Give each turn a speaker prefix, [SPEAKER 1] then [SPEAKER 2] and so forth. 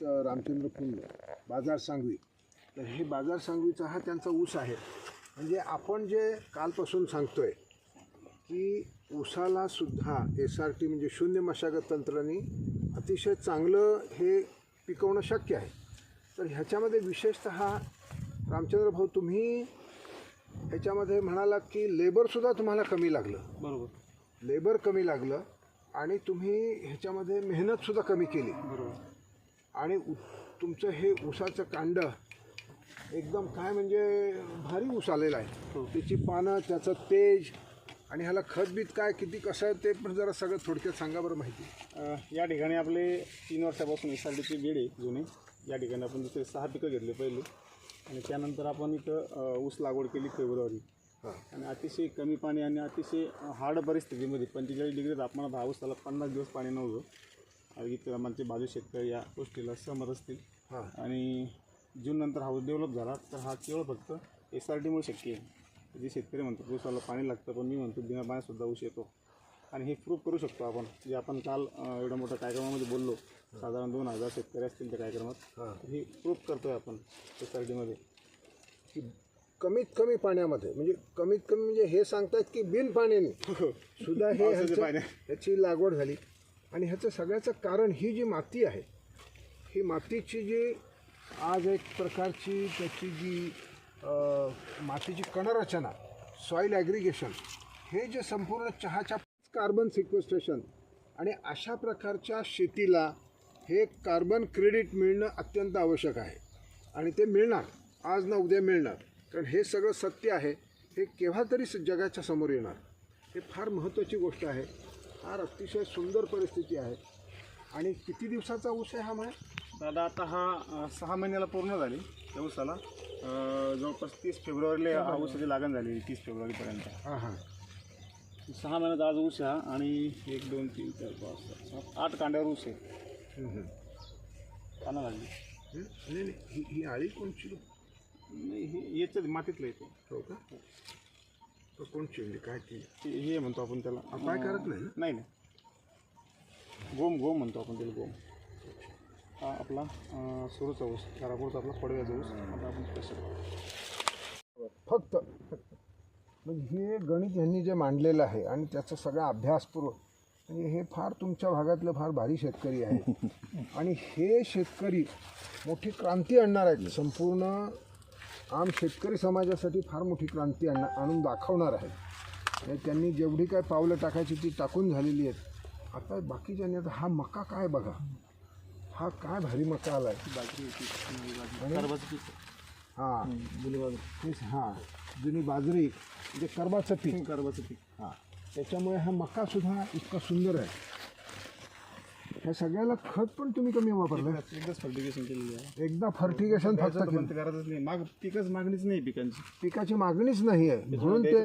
[SPEAKER 1] रामचंद्र फुल बाजार सांगवी. तर हे बाजार सांगवीचा हा त्यांचा ऊस आहे. म्हणजे आपण जे कालपासून सांगतोय की ऊसाला सुद्धा एस आर टी म्हणजे शून्य मशागत तंत्राने अतिशय चांगलं हे पिकवणं शक्य आहे. तर ह्याच्यामध्ये विशेषत रामचंद्र भाऊ तुम्ही ह्याच्यामध्ये म्हणालात की लेबरसुद्धा तुम्हाला कमी लागलं.
[SPEAKER 2] बरोबर.
[SPEAKER 1] लेबर कमी लागलं आणि तुम्ही ह्याच्यामध्ये मेहनतसुद्धा कमी केली.
[SPEAKER 2] बरोबर.
[SPEAKER 1] आणि उ तुमचं हे ऊसाचं कांड एकदम काय म्हणजे भारी ऊस आलेला आहे. त्याची पानं त्याचं तेज आणि ह्याला खतबीत काय किती कसं आहे ते पण जरा सगळं थोडक्यात सांगा बरं माहिती.
[SPEAKER 2] या ठिकाणी आपले तीन वर्षापासून एस आर टीची बेड आहे जुने. या ठिकाणी आपण दुसरे सहा पिकं घेतले पहिले. आणि त्यानंतर आपण इथं ऊस लागवड केली फेब्रुवारी.
[SPEAKER 1] हां.
[SPEAKER 2] आणि अतिशय कमी पाणी आणि अतिशय हार्ड परिस्थितीमध्ये पंचेचाळीस डिग्री तापमानात हा ऊस त्याला पन्नास दिवस पाणी नव्हतं. इथं आमचे बाजू शेतकरी या गोष्टीला सहमत असतील.
[SPEAKER 1] हां.
[SPEAKER 2] आणि जून नंतर हा ऊस डेव्हलप झाला तर हा केवळ फक्त एस आर टीमुळे शक्य आहे. जे शेतकरी म्हणतात ऊसाला पाणी लागतं पण मी म्हणतो बिना पाण्यातसुद्धा ऊस येतो. आणि हे प्रूव्ह करू शकतो आपण. जे आपण काल एवढ्या मोठ्या कार्यक्रमामध्ये बोललो साधारण दोन हजार शेतकरी असतील त्या कार्यक्रमात.
[SPEAKER 1] हां.
[SPEAKER 2] तर हे प्रूव्ह करतोय आपण एस आर टीमध्ये
[SPEAKER 1] की कमीत कमी पाण्यामध्ये म्हणजे कमीत कमी म्हणजे हे सांगतायत की बिन पाण्याने. सुद्धा हे ह्याचं-
[SPEAKER 2] पाण्यात.
[SPEAKER 1] ह्याची लागवड झाली. आणि ह्याचं सगळ्याचं कारण ही जी माती आहे ही मातीची जी आज एक प्रकारची त्याची जी मातीची कणरचना सॉईल ॲग्रिगेशन हे जे संपूर्ण चहाच्या कार्बन सिक्वेस्ट्रेशन आणि अशा प्रकारच्या शेतीला हे कार्बन क्रेडिट मिळणं अत्यंत आवश्यक आहे. आणि ते मिळणार आज ना उद्या मिळणार. कारण हे सगळं सत्य आहे हे केव्हा तरी स- जगाच्या समोर येणार. हे फार महत्त्वाची गोष्ट आहे. फार अतिशय सुंदर परिस्थिती आहे. आणि किती दिवसाचा ऊस आहे हा म्हणे
[SPEAKER 2] दादा आता हा सहा महिन्याला पूर्ण झाली त्या ऊसाला. अं, जवळपास तीस फेब्रुवारीला हा ऊसाची लागण झाली तीस फेब्रुवारीपर्यंत.
[SPEAKER 1] हां हां.
[SPEAKER 2] सहा महिन्यात आज ऊस आहे हा आणि एक दोन तीन चार पाच सहा सात आठ कांड्यावर ऊस आहे.
[SPEAKER 1] हम्म, हम्म.
[SPEAKER 2] पानं लागली.
[SPEAKER 1] हम्म? नाही नाही. ही ही आळी कोणची?
[SPEAKER 2] नाही हे याच्यात मातीतलं येते
[SPEAKER 1] हो का? कोण चिरली काय ती?
[SPEAKER 2] हे म्हणतो आपण त्याला.
[SPEAKER 1] काय करत नाही ना?
[SPEAKER 2] नाही नाही. गोम गोम म्हणतो आपण त्याला गोम. हा आपला अं, सुरूचा ऊस घरापुरचा आपला पडव्याचा ऊस. आता आपण स्पेशल
[SPEAKER 1] फक्त म्हणजे हे गणित यांनी जे मांडलेलं आहे आणि त्याचा सगळा अभ्यासपूर्वक म्हणजे हे फार तुमच्या भागातलं फार भारी शेतकरी आहे आणि हे शेतकरी मोठी क्रांती आणणार आहेत. संपूर्ण आम शेतकरी समाजासाठी फार मोठी क्रांती आणणार आणून दाखवणार आणि त्यांनी जेवढी काय पावलं टाकायची ती टाकून झालेली आहेत. आता बाकीच्यांनी आता हा मका काय बघा? हा काय भारी मका आला आहे हां.
[SPEAKER 2] जुनी बाजरी
[SPEAKER 1] हां. जुनी बाजरी म्हणजे कर्बाचं पीक.
[SPEAKER 2] कर्बाचं पीक.
[SPEAKER 1] हां. त्याच्यामुळे हा मका सुद्धा इतका सुंदर आहे. ह्या सगळ्याला खत पण तुम्ही कमी वापरलं.
[SPEAKER 2] एकदाच फर्टिगेशन केलेली आहे.
[SPEAKER 1] एकदा फर्टिगेशन फक्त केलं.
[SPEAKER 2] गरजच नाही. माग पिकच मागणीच नाही पिकांची.
[SPEAKER 1] पिकाची मागणीच नाही आहे. म्हणून ते